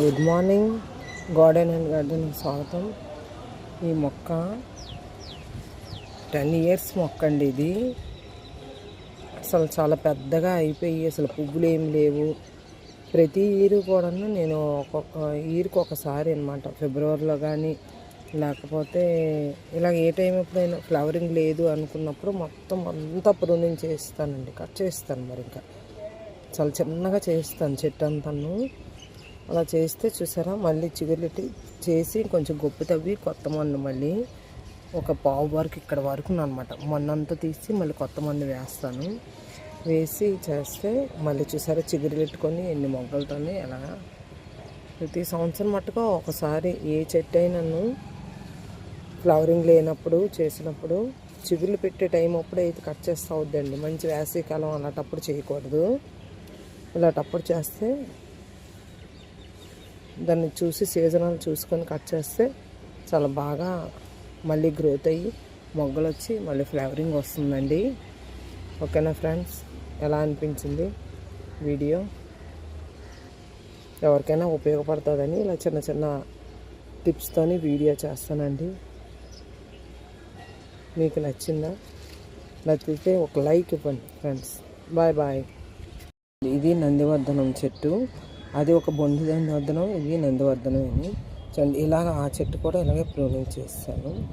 Good morning. Garden and garden స్వాగతం. ఈ మొక్క టెన్ ఇయర్స్ మొక్క అండి ఇది. అసలు చాలా పెద్దగా అయిపోయి అసలు పువ్వులు ఏం లేవు. ప్రతి ఇయర్ కూడా నేను ఒక్కొక్క ఇయర్కి ఒకసారి అనమాట ఫిబ్రవరిలో కానీ లేకపోతే ఇలా ఏ టైం ఎప్పుడైనా ఫ్లవరింగ్ లేదు అనుకున్నప్పుడు మొత్తం అంతా ప్రూనింగ్ చేస్తానండి. కట్ చేస్తాను మరి ఇంకా. చాలా చిన్నగా చేస్తాను చెట్టు అంతాను. అలా చేస్తే చూసారా? మళ్ళీ చిగురులెట్టి చేసి కొంచెం గొప్ప తవ్వి కొత్త మన్ను మళ్ళీ ఒక పావు వరకు ఇక్కడ వరకు అనమాట మన్నంతా తీసి మళ్ళీ కొత్త మన్ను వేస్తాను. వేసి చేస్తే మళ్ళీ చూసారా? చిగురులెట్టుకొని ఎన్ని మొగ్గలతోనే ఎలా ప్రతి సంవత్సరం మట్టుగా ఒకసారి ఏ చెట్టు అయినను ఫ్లవరింగ్ లేనప్పుడు చేసినప్పుడు చిగుళ్ళు పెట్టే టైం అప్పుడు అయితే కట్ చేస్తూ అవుద్దండి మంచి వేసవికాలం అలాంటప్పుడు చేయకూడదు. ఇలాంటప్పుడు చేస్తే దాన్ని చూసి సీజనల్ చూసుకొని కట్ చేస్తే చాలా బాగా మళ్ళీ గ్రోత్ అయ్యి మొగ్గలు వచ్చి మళ్ళీ ఫ్లేవరింగ్ వస్తుందండి. ఓకేనా ఫ్రెండ్స్ ఎలా అనిపించింది వీడియో? ఎవరికైనా ఉపయోగపడుతుందని ఇలా చిన్న చిన్న టిప్స్తోని వీడియో చేస్తానండి. మీకు నచ్చిందా? నచ్చితే ఒక లైక్ ఇవ్వండి ఫ్రెండ్స్ బాయ్ బాయ్ ఇది నందివర్ధనం చెట్టు. అది ఒక బొండు నందవర్ధనం ఇది నందివర్ధనం అని. చూడండి ఇలాగ ఆ చెట్టు కూడా ఇలాగే ప్రూనింగ్ చేస్తాను.